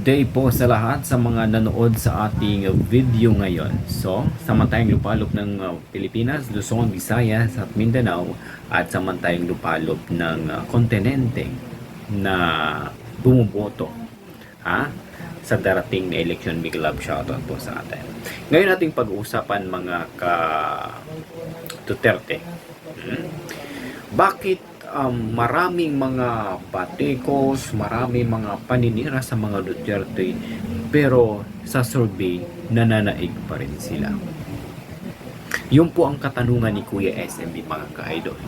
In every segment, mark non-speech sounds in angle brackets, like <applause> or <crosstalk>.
Day po sa lahat sa mga nanood sa ating video ngayon. So, samantayang lupalop ng uh, Pilipinas, Luzon, Visayas at Mindanao at samantayang lupalop ng uh, kontinente na bumuboto ha? sa darating na election. Big love shoutout po sa atin. Ngayon ating pag-uusapan mga ka Duterte. Hmm? Bakit um, maraming mga batikos, maraming mga paninira sa mga Duterte, pero sa survey, nananaig pa rin sila. Yun po ang katanungan ni Kuya SMB mga ka-idol.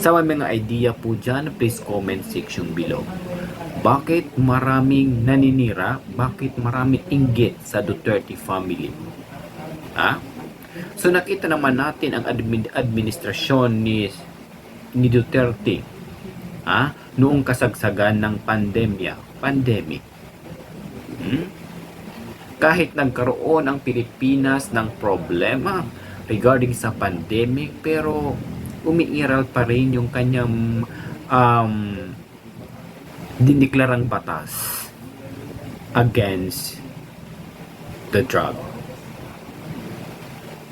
Sa may mga idea po dyan, please comment section below. Bakit maraming naninira? Bakit maraming inggit sa Duterte family? Ha? So nakita naman natin ang admin- administrasyon ni ni Duterte ah, noong kasagsagan ng pandemya, pandemic. Hmm? Kahit nagkaroon ang Pilipinas ng problema regarding sa pandemic, pero umiiral pa rin yung kanyang um, diniklarang batas against the drug.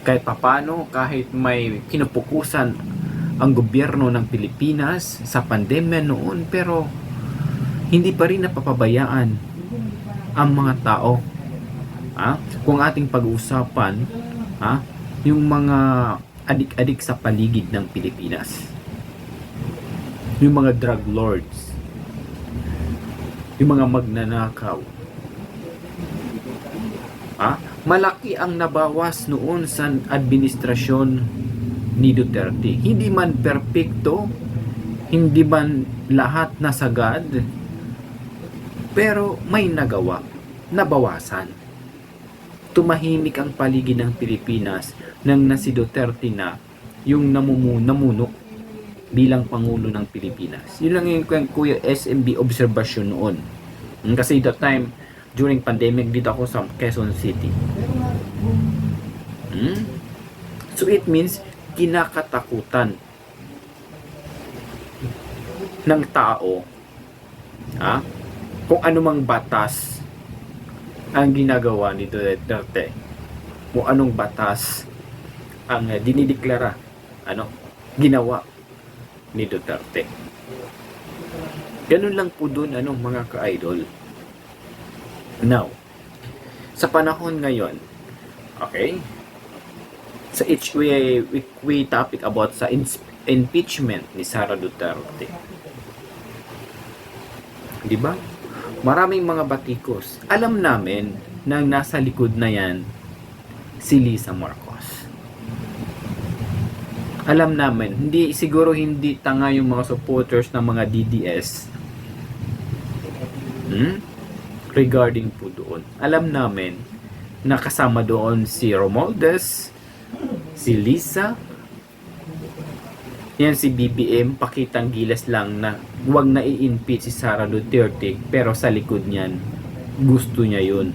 Kahit papano, kahit may kinupukusan ang gobyerno ng Pilipinas sa pandemya noon pero hindi pa rin napapabayaan ang mga tao. Ha? Kung ating pag-uusapan, ha? yung mga adik-adik sa paligid ng Pilipinas. Yung mga drug lords. Yung mga magnanakaw. Ha? Malaki ang nabawas noon sa administrasyon ni Duterte. Hindi man perpekto, hindi man lahat nasagad, pero may nagawa, nabawasan. Tumahimik ang paligid ng Pilipinas nang na si Duterte na yung namumu, namuno bilang Pangulo ng Pilipinas. Yun lang yung Kuya SMB observation noon. Mm, Kasi that time, during pandemic, dito ako sa Quezon City. Hmm? So it means, kinakatakutan ng tao ha? kung anumang batas ang ginagawa ni Duterte kung anong batas ang eh, dinideklara ano ginawa ni Duterte ganun lang po dun ano mga ka-idol now sa panahon ngayon okay sa each we, we, we topic about sa impeachment ni Sara Duterte. Di ba? Maraming mga batikos. Alam namin na nasa likod na yan si Lisa Marcos. Alam namin, hindi siguro hindi tanga yung mga supporters ng mga DDS. Hmm? Regarding po doon. Alam namin na kasama doon si Romualdez, si Lisa, yan si BBM, pakitang gilas lang na huwag na i-impeach si Sara Duterte pero sa likod niyan, gusto niya yun.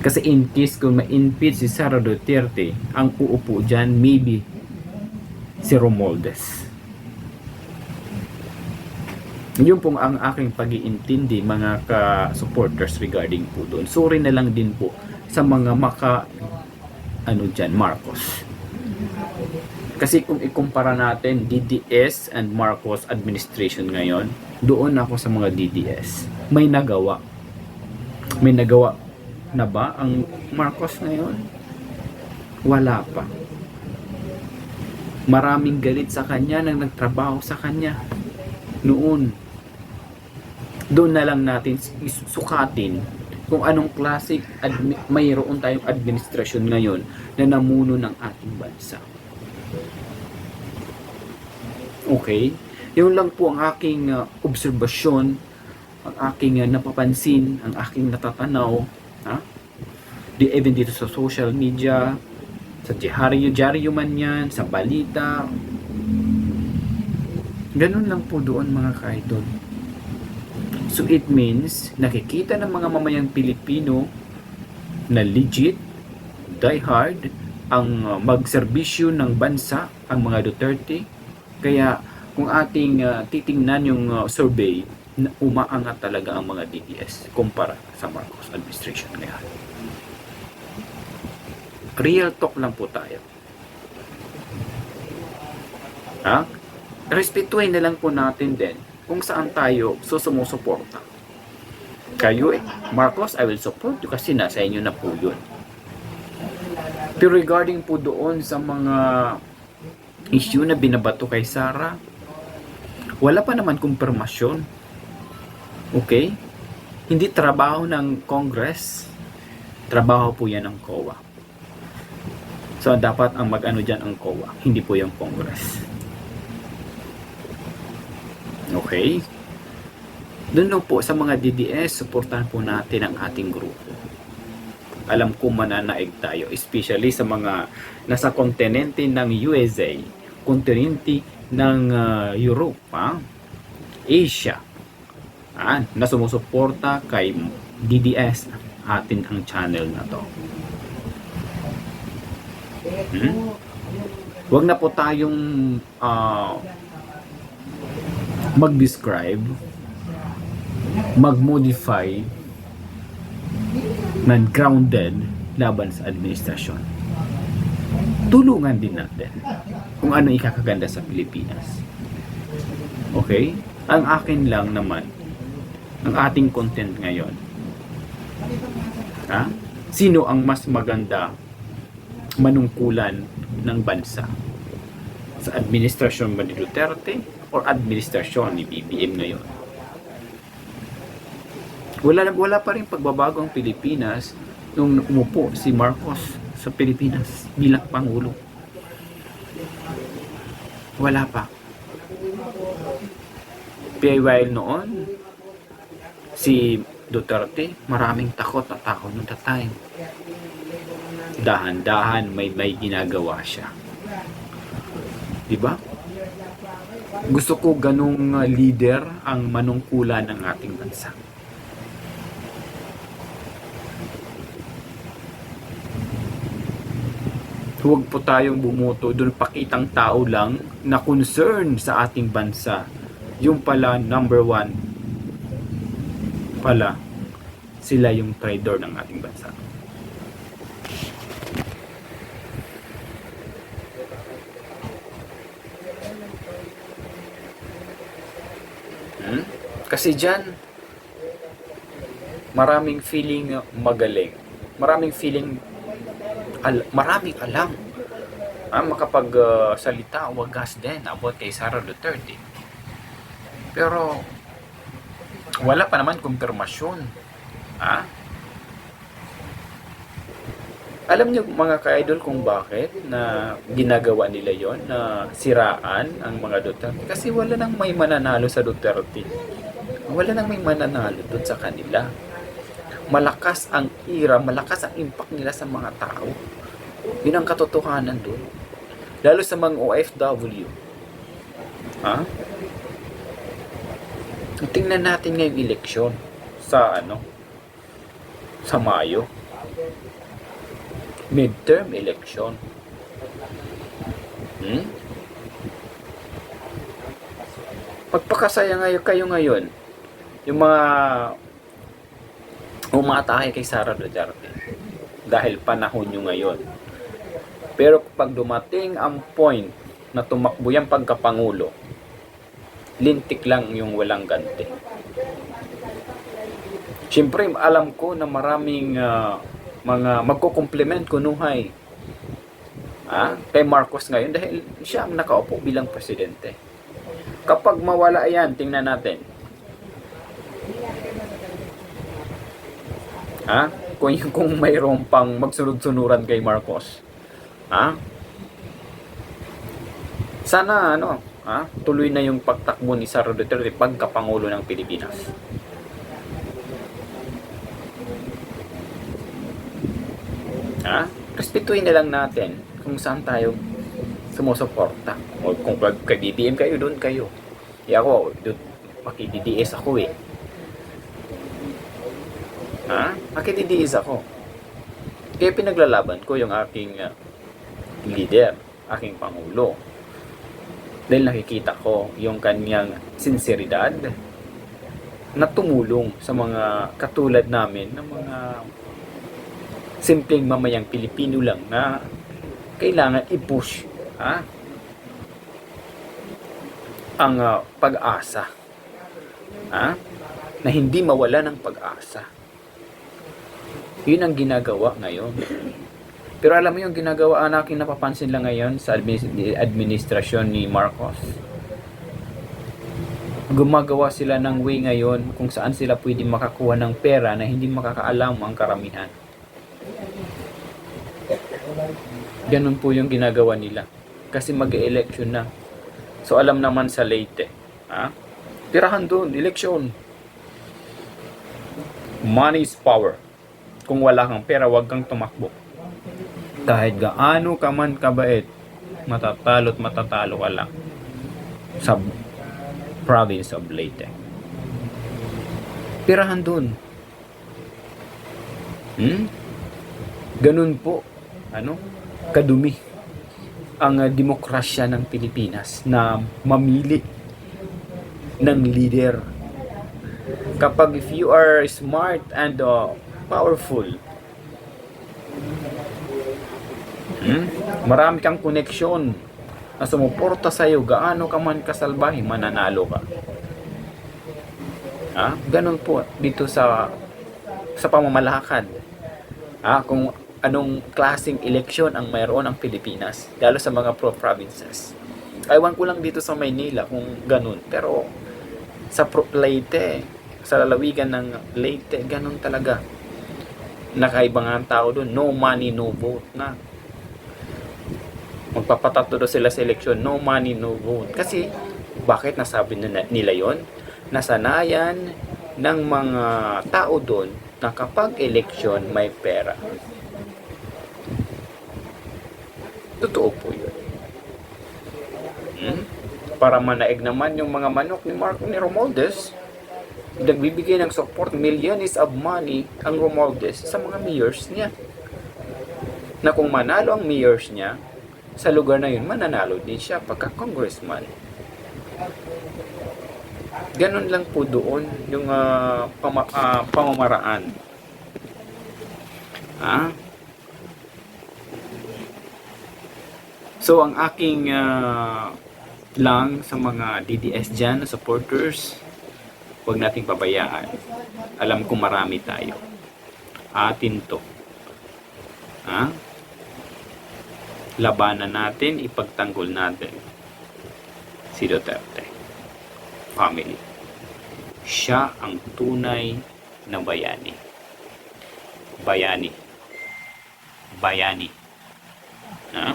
Kasi in case kung ma-impeach si Sara Duterte, ang uupo dyan maybe si Romualdez. Yun pong ang aking pag-iintindi mga ka-supporters regarding po doon. Sorry na lang din po sa mga maka ano dyan, Marcos. Kasi kung ikumpara natin DDS and Marcos administration ngayon, doon ako sa mga DDS. May nagawa. May nagawa na ba ang Marcos ngayon? Wala pa. Maraming galit sa kanya nang nagtrabaho sa kanya noon. Doon na lang natin sukatin kung anong klase mayroon tayong administrasyon ngayon na namuno ng ating bansa. Okay? Yun lang po ang aking uh, obserbasyon, ang aking uh, napapansin, ang aking natatanaw, ha? Di even dito sa social media, sa diaryo, diaryo man yan, sa balita. Ganun lang po doon mga kaidol. So it means, nakikita ng mga mamayang Pilipino na legit, die hard, ang uh, magserbisyo ng bansa, ang mga Duterte. Kaya kung ating uh, titingnan yung uh, survey, umaangat talaga ang mga DDS kumpara sa Marcos administration ngayon. Real talk lang po tayo. Ha? Respetuhin na lang po natin din kung saan tayo susumusuporta. Kayo eh, Marcos, I will support you kasi nasa inyo na po yun. Pero regarding po doon sa mga issue na binabato kay Sara, wala pa naman kumpirmasyon. Okay? Hindi trabaho ng Congress. Trabaho po yan ng COA. So, dapat ang mag-ano dyan ang COA, hindi po yung Congress. Okay? Doon lang po sa mga DDS, suportahan po natin ang ating grupo. Alam ko mananaig tayo, especially sa mga nasa kontinente ng USA, kontinente ng Europe, ha? Asia, ah, na sumusuporta kay DDS, atin ang channel na to. Hmm? Huwag na po tayong ah, mag-describe, mag-modify na grounded laban sa administrasyon. Tulungan din natin kung ano ikakaganda sa Pilipinas. Okay? Ang akin lang naman, ang ating content ngayon, ha? Sino ang mas maganda manungkulan ng bansa? Sa administrasyon ba ni Duterte or administrasyon ni BBM ngayon? Wala, wala pa rin pagbabago ang Pilipinas nung umupo si Marcos sa Pilipinas bilang Pangulo. Wala pa. While noon, si Duterte, maraming takot na tao noong that time. Dahan-dahan may may ginagawa siya. Di ba? Gusto ko ganung uh, leader ang manungkulan ng ating bansa. Huwag po tayong bumoto doon pakitang tao lang na concern sa ating bansa. Yung pala number one pala sila yung trader ng ating bansa. Kasi dyan, maraming feeling magaling. Maraming feeling, al- maraming alam. Ah, makapag-salita, wagas din about kay Sara Duterte. Pero, wala pa naman kumpirmasyon. Ha? Alam niyo mga ka-idol kung bakit na ginagawa nila yon na siraan ang mga Duterte? Kasi wala nang may mananalo sa Duterte. Wala nang may mananalo doon sa kanila. Malakas ang ira, malakas ang impact nila sa mga tao. Yun ang katotohanan doon. Lalo sa mga OFW. Ha? Tingnan natin ngayong eleksyon sa ano sa Mayo. Midterm election. Hmm? Pagpakasaya ngayon kayo ngayon, yung mga umatake kay Sara Duterte dahil panahon nyo ngayon. Pero pag dumating ang point na tumakbo yung pagkapangulo, lintik lang yung walang ganti. Siyempre, alam ko na maraming ah, mga magko-compliment kunuhay ah, kay Marcos ngayon dahil siya ang nakaupo bilang presidente. Kapag mawala yan, tingnan natin. Ha? Kung, <laughs> kung mayroon pang magsunod-sunuran kay Marcos. Ha? Sana ano, ha? Tuloy na yung pagtakbo ni Sara Duterte pagkapangulo ng Pilipinas. Ha? Respetuhin na lang natin kung saan tayo sumusuporta. O kung pag kay BBM kayo, doon kayo. E ako, doon, makidds ako eh. Ha? Makidds ako. Kaya pinaglalaban ko yung aking uh, leader, aking pangulo. Dahil nakikita ko yung kanyang sinseridad, na tumulong sa mga katulad namin ng mga simpleng mamayang Pilipino lang na kailangan i-push ha? ang ah, pag-asa ha? na hindi mawala ng pag-asa. Yun ang ginagawa ngayon. Pero alam mo yung ginagawa ang aking napapansin lang ngayon sa adminis- administrasyon ni Marcos. Gumagawa sila ng way ngayon kung saan sila pwede makakuha ng pera na hindi makakaalam ang karamihan. Ganun po yung ginagawa nila. Kasi mag-election na. So alam naman sa Leyte. Ha? Tirahan doon, election. Money is power. Kung wala kang pera, wag kang tumakbo. Kahit gaano ka man kabait, matatalo't matatalo ka lang sa province of Leyte. Tirahan doon. Hmm? Ganun po. Ano? Kadumi ang uh, demokrasya ng Pilipinas na mamili ng leader. Kapag if you are smart and uh, powerful, hmm? marami kang koneksyon na sumuporta sa iyo, gaano ka man kasalbahe, mananalo ka. Ha? Ganun po dito sa sa pamamalakad. Ha? Kung anong klaseng eleksyon ang mayroon ang Pilipinas, lalo sa mga pro-provinces. Aywan ko lang dito sa Maynila kung ganun. Pero sa pro Leyte, sa lalawigan ng Leyte, ganun talaga. Nakaibang ang tao doon, no money, no vote na. Magpapatatlo daw sila sa eleksyon, no money, no vote. Kasi, bakit nasabi nila, nila yon? Nasanayan ng mga tao doon na kapag eleksyon may pera. Totoo po yun. Hmm? Para manaig naman yung mga manok ni Marco ni Romualdez, nagbibigay ng support millions of money ang Romualdez sa mga mayors niya. Na kung manalo ang mayors niya, sa lugar na yun, mananalo din siya pagka-congressman. Ganun lang po doon yung ah, pama- ah, pamamaraan. Ah? So, ang aking ah, lang sa mga DDS dyan, supporters, huwag nating pabayaan. Alam ko marami tayo. Atin to. Ha? Labanan natin, ipagtanggol natin si Duterte. Family. Siya ang tunay na bayani. Bayani. Bayani. Ha?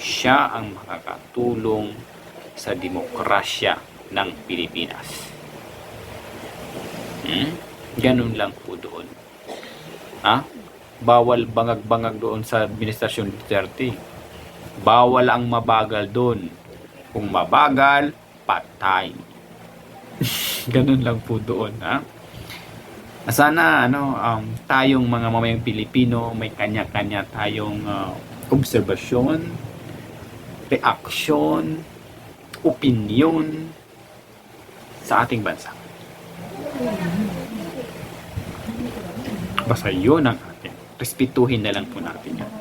Siya ang makakatulong sa demokrasya ng Pilipinas. Hmm? Ganun lang po doon. Ha? Bawal bangag-bangag doon sa administrasyon Duterte. Bawal ang mabagal doon. Kung mabagal, patay. <laughs> Ganun lang po doon, ha? Sana ano um, tayong mga mamayang Pilipino may kanya-kanya tayong uh, obserbasyon, reaksyon, opinion sa ating bansa. Basta yun ang atin. Respetuhin na lang po natin yun.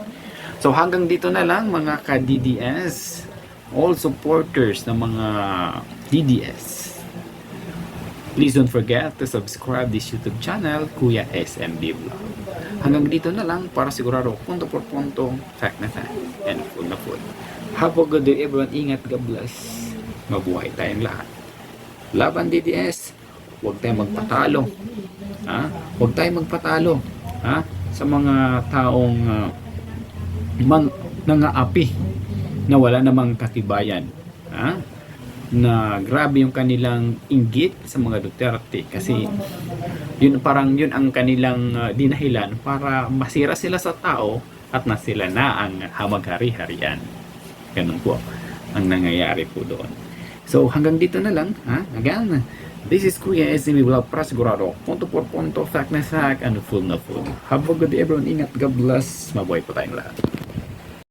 So hanggang dito na lang mga ka-DDS, all supporters ng mga DDS. Please don't forget to subscribe this YouTube channel, Kuya SMB Vlog. Hanggang dito na lang para sigurado punto por punto, fact na fact, and full na full. Have a good day everyone. Ingat, God bless. Mabuhay tayong lahat. Laban DDS, huwag tayong magpatalo. Ha? Huwag tayong magpatalo. Ha? Sa mga taong uh, mang, nangaapi na wala namang katibayan. Ha? Na grabe yung kanilang inggit sa mga Duterte kasi yun parang yun ang kanilang uh, dinahilan para masira sila sa tao at na sila na ang hamag-hari-harian. Ganun po ang nangyayari po doon. So hanggang dito na lang, ha? Again, this is Kuya SMB Vlog para sigurado. Punto por punto, fact na fact, and full na full. Have a good day everyone. Ingat, God bless. Mabuhay po tayong lahat.